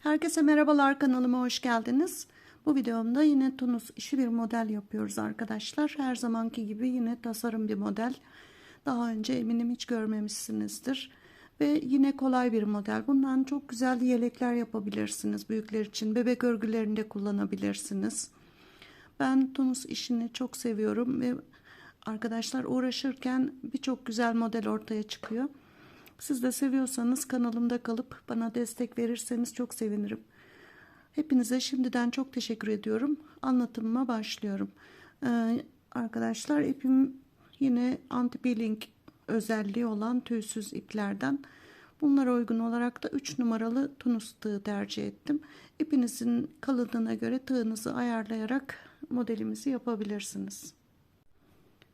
Herkese merhabalar kanalıma hoş geldiniz. Bu videomda yine Tunus işi bir model yapıyoruz arkadaşlar. Her zamanki gibi yine tasarım bir model. Daha önce eminim hiç görmemişsinizdir. Ve yine kolay bir model. Bundan çok güzel yelekler yapabilirsiniz büyükler için. Bebek örgülerinde kullanabilirsiniz. Ben Tunus işini çok seviyorum ve arkadaşlar uğraşırken birçok güzel model ortaya çıkıyor. Siz de seviyorsanız kanalımda kalıp bana destek verirseniz çok sevinirim. Hepinize şimdiden çok teşekkür ediyorum. Anlatımıma başlıyorum. Ee, arkadaşlar ipim yine anti peeling özelliği olan tüysüz iplerden. Bunlara uygun olarak da 3 numaralı tunus tığı tercih ettim. İpinizin kalınlığına göre tığınızı ayarlayarak modelimizi yapabilirsiniz.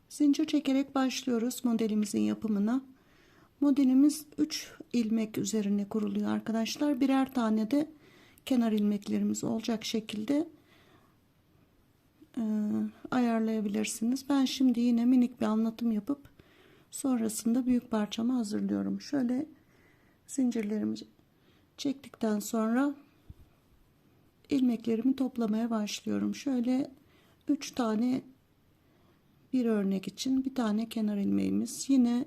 Zincir çekerek başlıyoruz modelimizin yapımına. Modelimiz 3 ilmek üzerine kuruluyor arkadaşlar. Birer tane de kenar ilmeklerimiz olacak şekilde e, ayarlayabilirsiniz. Ben şimdi yine minik bir anlatım yapıp sonrasında büyük parçamı hazırlıyorum. Şöyle zincirlerimi çektikten sonra ilmeklerimi toplamaya başlıyorum. Şöyle 3 tane bir örnek için bir tane kenar ilmeğimiz. Yine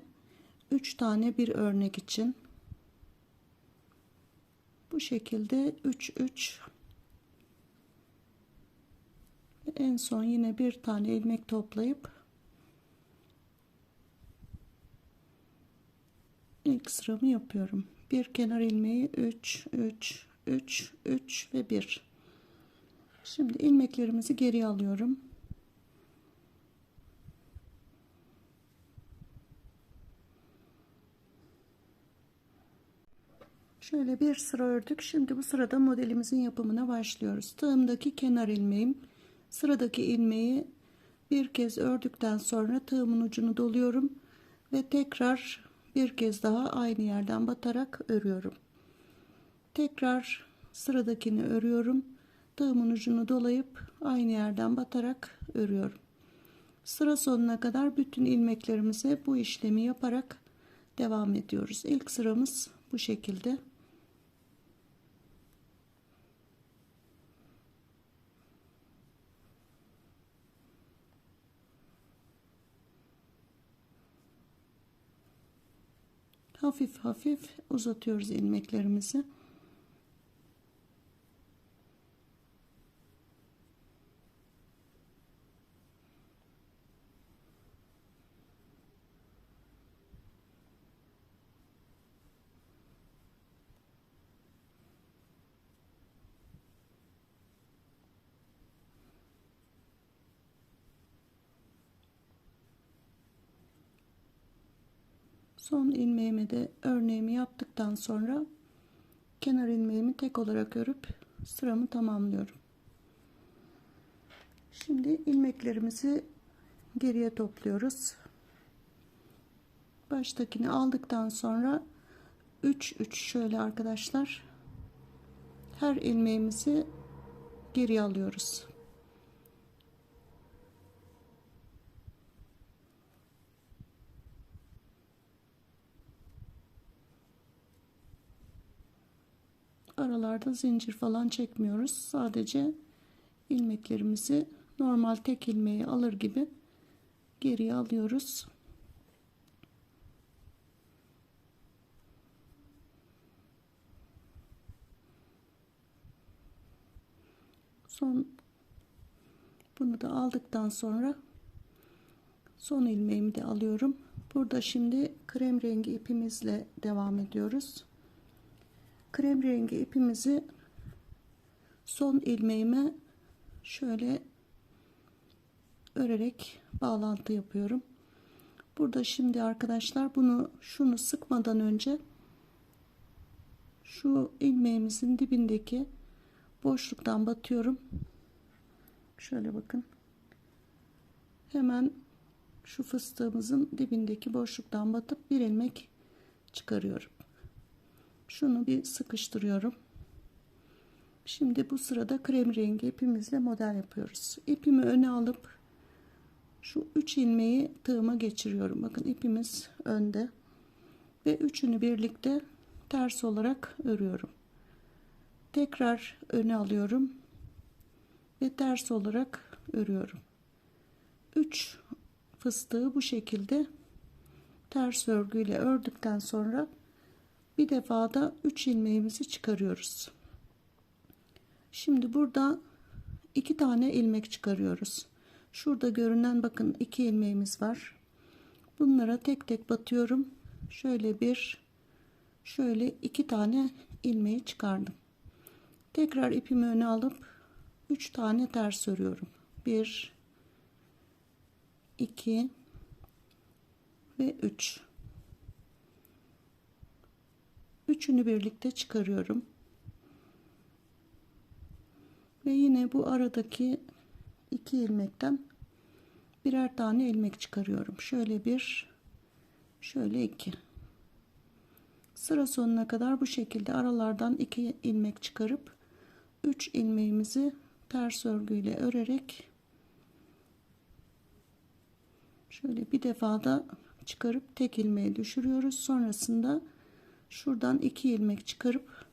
3 tane bir örnek için bu şekilde 3 3 en son yine bir tane ilmek toplayıp ilk sıramı yapıyorum. Bir kenar ilmeği 3 3 3 3 ve 1. Şimdi ilmeklerimizi geri alıyorum. Şöyle bir sıra ördük. Şimdi bu sırada modelimizin yapımına başlıyoruz. Tığımdaki kenar ilmeğim, sıradaki ilmeği bir kez ördükten sonra tığımın ucunu doluyorum ve tekrar bir kez daha aynı yerden batarak örüyorum. Tekrar sıradakini örüyorum. Tığımın ucunu dolayıp aynı yerden batarak örüyorum. Sıra sonuna kadar bütün ilmeklerimize bu işlemi yaparak devam ediyoruz. İlk sıramız bu şekilde. Hafif hafif uzatıyoruz ilmeklerimizi. Son ilmeğimi de örneğimi yaptıktan sonra kenar ilmeğimi tek olarak örüp sıramı tamamlıyorum. Şimdi ilmeklerimizi geriye topluyoruz. Baştakini aldıktan sonra 3 3 şöyle arkadaşlar her ilmeğimizi geri alıyoruz. Aralarda zincir falan çekmiyoruz. Sadece ilmeklerimizi normal tek ilmeği alır gibi geriye alıyoruz. Son bunu da aldıktan sonra son ilmeğimi de alıyorum. Burada şimdi krem rengi ipimizle devam ediyoruz krem rengi ipimizi son ilmeğime şöyle örerek bağlantı yapıyorum. Burada şimdi arkadaşlar bunu şunu sıkmadan önce şu ilmeğimizin dibindeki boşluktan batıyorum. Şöyle bakın. Hemen şu fıstığımızın dibindeki boşluktan batıp bir ilmek çıkarıyorum şunu bir sıkıştırıyorum. Şimdi bu sırada krem rengi ipimizle model yapıyoruz. İpimi öne alıp şu 3 ilmeği tığıma geçiriyorum. Bakın ipimiz önde ve üçünü birlikte ters olarak örüyorum. Tekrar öne alıyorum ve ters olarak örüyorum. 3 fıstığı bu şekilde ters örgüyle ördükten sonra bir defa da 3 ilmeğimizi çıkarıyoruz. Şimdi burada iki tane ilmek çıkarıyoruz. Şurada görünen bakın iki ilmeğimiz var. Bunlara tek tek batıyorum. Şöyle bir şöyle iki tane ilmeği çıkardım. Tekrar ipimi öne alıp 3 tane ters örüyorum. 1 2 ve 3 üçünü birlikte çıkarıyorum. Ve yine bu aradaki iki ilmekten birer tane ilmek çıkarıyorum. Şöyle bir şöyle iki. Sıra sonuna kadar bu şekilde aralardan iki ilmek çıkarıp 3 ilmeğimizi ters örgüyle örerek şöyle bir defa da çıkarıp tek ilmeği düşürüyoruz. Sonrasında şuradan iki ilmek çıkarıp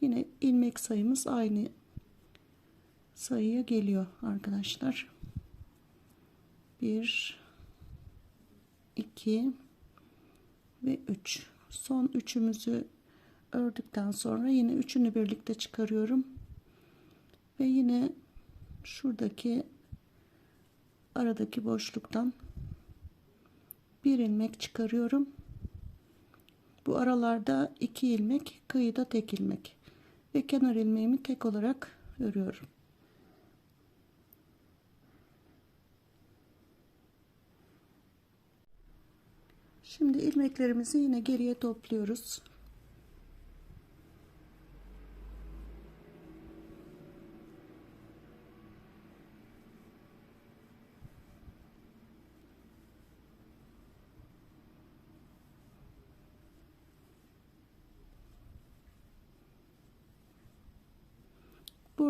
yine ilmek sayımız aynı sayıya geliyor arkadaşlar. 1 2 ve 3 son üçümüzü ördükten sonra yine üçünü birlikte çıkarıyorum. Ve yine şuradaki aradaki boşluktan bir ilmek çıkarıyorum bu aralarda iki ilmek kıyıda tek ilmek ve kenar ilmeğimi tek olarak örüyorum Şimdi ilmeklerimizi yine geriye topluyoruz.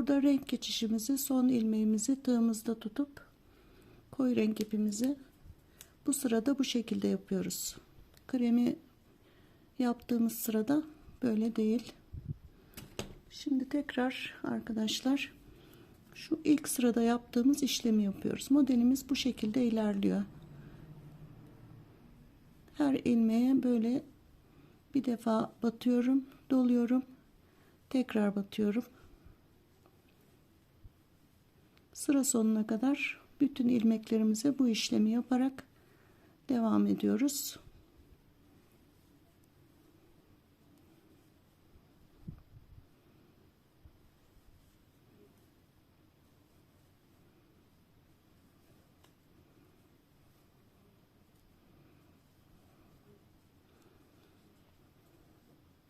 Burada renk geçişimizi son ilmeğimizi tığımızda tutup koyu renk ipimizi bu sırada bu şekilde yapıyoruz. Kremi yaptığımız sırada böyle değil. Şimdi tekrar arkadaşlar şu ilk sırada yaptığımız işlemi yapıyoruz. Modelimiz bu şekilde ilerliyor. Her ilmeğe böyle bir defa batıyorum, doluyorum. Tekrar batıyorum. Sıra sonuna kadar bütün ilmeklerimize bu işlemi yaparak devam ediyoruz.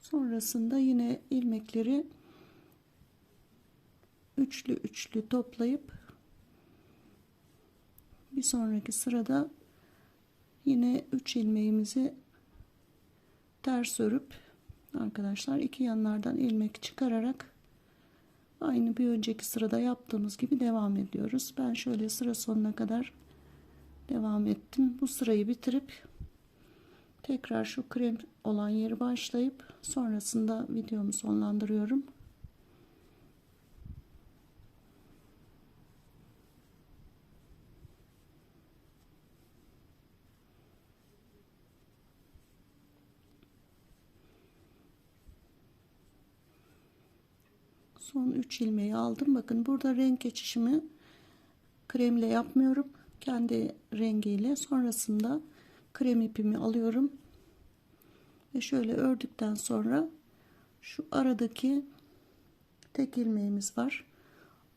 Sonrasında yine ilmekleri üçlü üçlü toplayıp bir sonraki sırada yine 3 ilmeğimizi ters örüp arkadaşlar iki yanlardan ilmek çıkararak aynı bir önceki sırada yaptığımız gibi devam ediyoruz. Ben şöyle sıra sonuna kadar devam ettim. Bu sırayı bitirip tekrar şu krem olan yeri başlayıp sonrasında videomu sonlandırıyorum. Son 3 ilmeği aldım. Bakın burada renk geçişimi kremle yapmıyorum. Kendi rengiyle. Sonrasında krem ipimi alıyorum. Ve şöyle ördükten sonra şu aradaki tek ilmeğimiz var.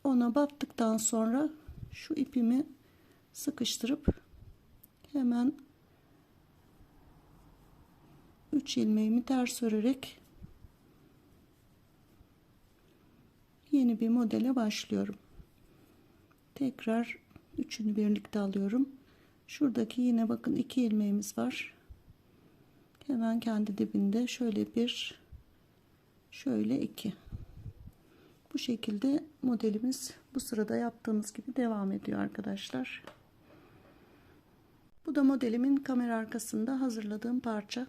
Ona battıktan sonra şu ipimi sıkıştırıp hemen 3 ilmeğimi ters örerek yeni bir modele başlıyorum. Tekrar üçünü birlikte alıyorum. Şuradaki yine bakın iki ilmeğimiz var. Hemen kendi dibinde şöyle bir şöyle iki. Bu şekilde modelimiz bu sırada yaptığımız gibi devam ediyor arkadaşlar. Bu da modelimin kamera arkasında hazırladığım parça.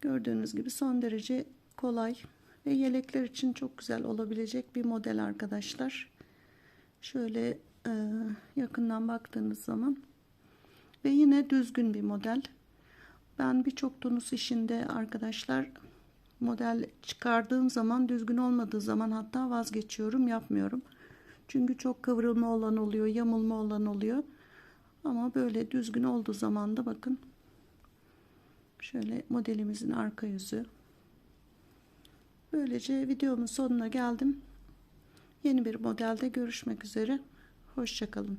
Gördüğünüz gibi son derece kolay Ve yelekler için çok güzel olabilecek bir model arkadaşlar. Şöyle e, yakından baktığınız zaman ve yine düzgün bir model. Ben birçok tunus işinde arkadaşlar model çıkardığım zaman düzgün olmadığı zaman hatta vazgeçiyorum yapmıyorum. Çünkü çok kıvrılma olan oluyor, yamulma olan oluyor. Ama böyle düzgün olduğu zaman da bakın şöyle modelimizin arka yüzü. Böylece videomun sonuna geldim. Yeni bir modelde görüşmek üzere. Hoşçakalın.